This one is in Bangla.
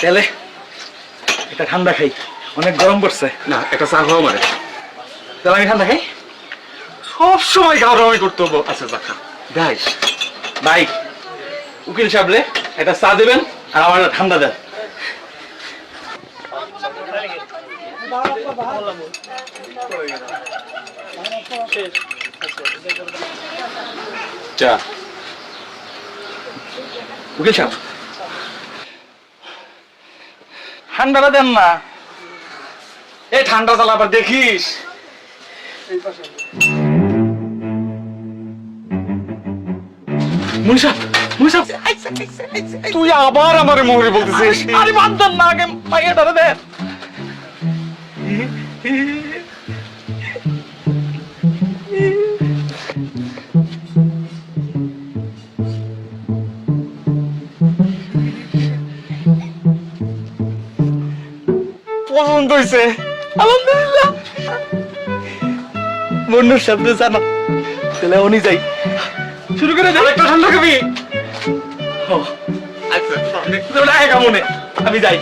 তাহলে একটা ঠান্ডা খাই। অনেক গরম পড়ছে। না একটা চা খাওয়া মানে। তাহলে আমি ঠান্ডা খাই? সব সময় গাওয়ামি করতে হব। আচ্ছা চা খা। ভাই উকিল সাহেবরে একটা চা দেবেন আর আমার ঠান্ডা দেন। চা। উকিল সাহেব ঠান্ডাটা দেন না। এই ঠান্ডা চালা আবার দেখিস। তুই আবার আমার মোহরে বলতেছিস। আরে বাদ না, আগে মাইয়াটারে দেন। পছন্দ হয়েছে আলহামদুলিল্লাহ। বন্ধুর শব্দ জানা তাহলে উনি যাই। শুরু করে দেন একটা ঠান্ডা ও, আচ্ছা আমি যাই।